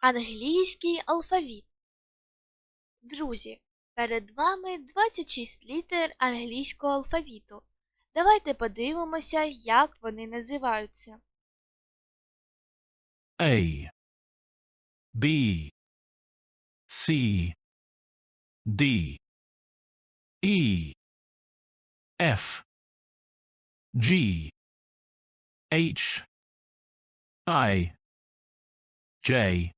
Англійський алфавіт. Друзі, перед вами 26 літер англійського алфавіту. Давайте подивимося, як вони називаються. A B C D E F G H I J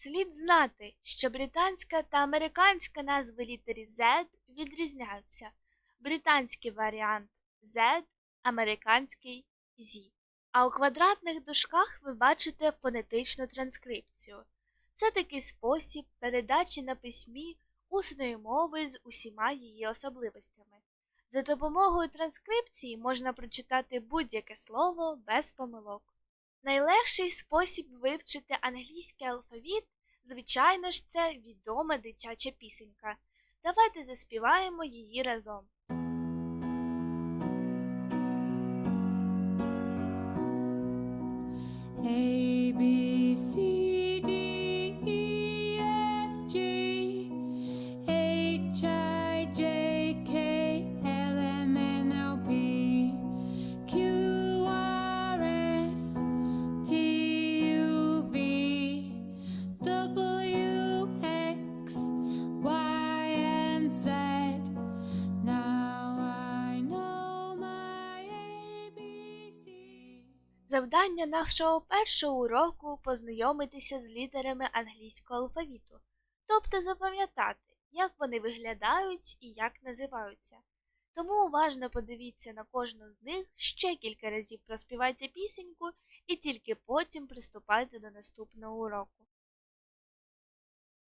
Слід знати, що британська та американська назви літери Z відрізняються. Британський варіант Z, американський Z. А у квадратних дужках ви бачите фонетичну транскрипцію. Це такий спосіб передачі на письмі усної мови з усіма її особливостями. За допомогою транскрипції можна прочитати будь-яке слово без помилок. Найлегший спосіб вивчити англійський алфавіт, звичайно ж, це відома дитяча пісенька. Давайте заспіваємо її разом. Завдання нашого першого уроку познайомитися з літерами англійського алфавіту, тобто запам'ятати, як вони виглядають і як називаються. Тому уважно подивіться на кожну з них, ще кілька разів проспівайте пісеньку і тільки потім приступайте до наступного уроку.